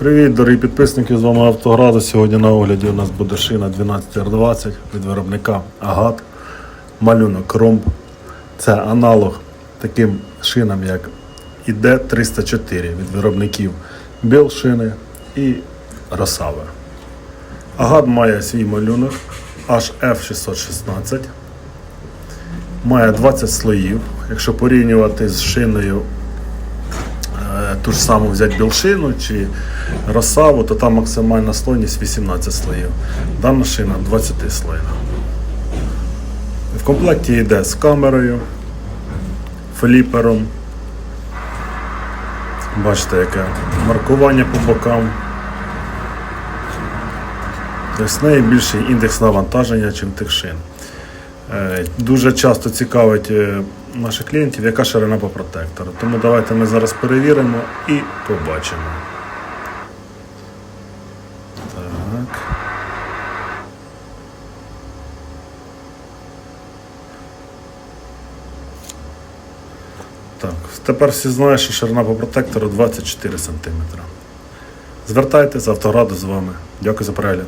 Привіт, дорогі підписники, з вами Автограду. Сьогодні на огляді у нас буде шина 12R20 від виробника Агат. Малюнок ромб. Це аналог таким шинам, як ID304 від виробників Білшини і Росави. Агат має свій малюнок HF616. Має 20 слоїв. Якщо порівнювати з шиною ту ж саму взяти білшину чи розсаву, то там максимальна слойність 18 слоїв. Дана шина 20 слоїв. В комплекті йде з камерою, фліпером. Бачите, яке маркування по бокам. Тобто неї більший індекс навантаження, ніж тих шин. Е, Дуже часто цікавить е, наших клієнтів, яка ширина по протектору. Тому давайте ми зараз перевіримо і побачимо. Так. Так, тепер всі знають, що ширина по протектору 24 см. Звертайтеся, автораду з вами. Дякую за перегляд.